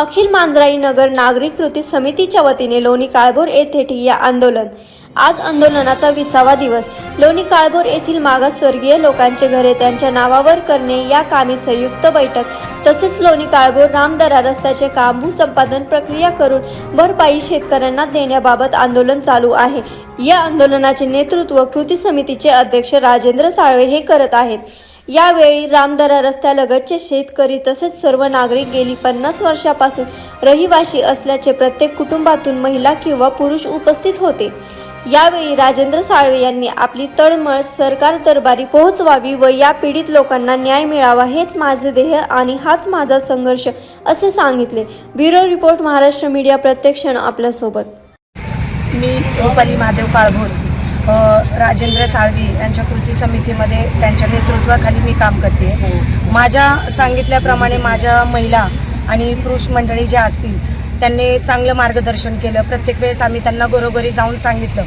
अखिल मांजराई नगर नागरिक कृती समितीच्या वतीने लोणी काळभोर येथे ठिय्या आंदोलन. आज आंदोलनाचा विसावा दिवस. लोणी काळभोर येथील मागासवर्गीय लोकांचे घरे त्यांच्या नावावर करणे या कामी संयुक्त बैठक. तसेच लोणी काळभोर रामदरा रस्त्याचे काम भूसंपादन प्रक्रिया करून भरपाई शेतकऱ्यांना देण्याबाबत आंदोलन चालू आहे. या आंदोलनाचे नेतृत्व कृती समितीचे अध्यक्ष राजेंद्र साळवे हे करत आहेत. यावेळी रामदरा रस्त्यालगतचे शेतकरी तसेच सर्व नागरिक गेली पन्नास वर्षापासून रहिवाशी असल्याचे प्रत्येक कुटुंबातून महिला किंवा पुरुष उपस्थित होते. यावेळी राजेंद्र साळवे यांनी आपली तळमळ सरकार दरबारी पोहोचवावी व या पीडित लोकांना न्याय मिळावा हेच माझे ध्येय आणि हाच माझा संघर्ष असे सांगितले. ब्युरो रिपोर्ट महाराष्ट्र मीडिया प्रत्यक्षण आपल्यासोबत. मी रुपाली महादेव काळभोर. राजेंद्र साळवी यांच्या कृती समितीमध्ये त्यांच्या नेतृत्वाखाली मी काम करते. माझ्या सांगितल्याप्रमाणे माझ्या महिला आणि पुरुष मंडळी ज्या असतील त्यांनी चांगलं मार्गदर्शन केलं. प्रत्येक वेळेस आम्ही त्यांना घरोघरी जाऊन सांगितलं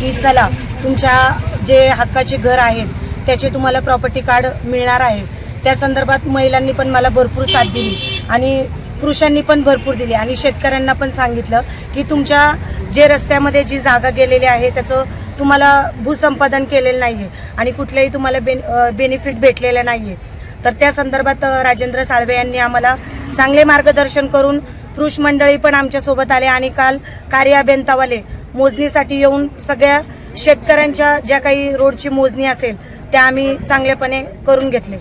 की चला तुमच्या जे हक्काचे घर आहेत त्याचे तुम्हाला प्रॉपर्टी कार्ड मिळणार आहे. त्या संदर्भात महिलांनी पण मला भरपूर साथ दिली आणि पुरुषांनी पण भरपूर दिली आणि शेतकऱ्यांना पण सांगितलं की तुमच्या जे रस्त्यामध्ये जी जागा गेलेली आहे त्याचं तुम्हाला भूसंपादन केलेलं नाही आहे आणि कुठलेही तुम्हाला बेन बेनिफिट भेटलेलं नाही आहे तर त्या संदर्भात राजेंद्र साळवे यांनी आम्हाला चांगले मार्गदर्शन करून पुरुष मंडळी पण आमच्यासोबत आले आणि काल कार्य अभियंतावाले मोजणीसाठी येऊन सगळ्या शेतकऱ्यांच्या ज्या काही रोडची मोजणी असेल त्या आम्ही चांगल्यापणे करून घेतले.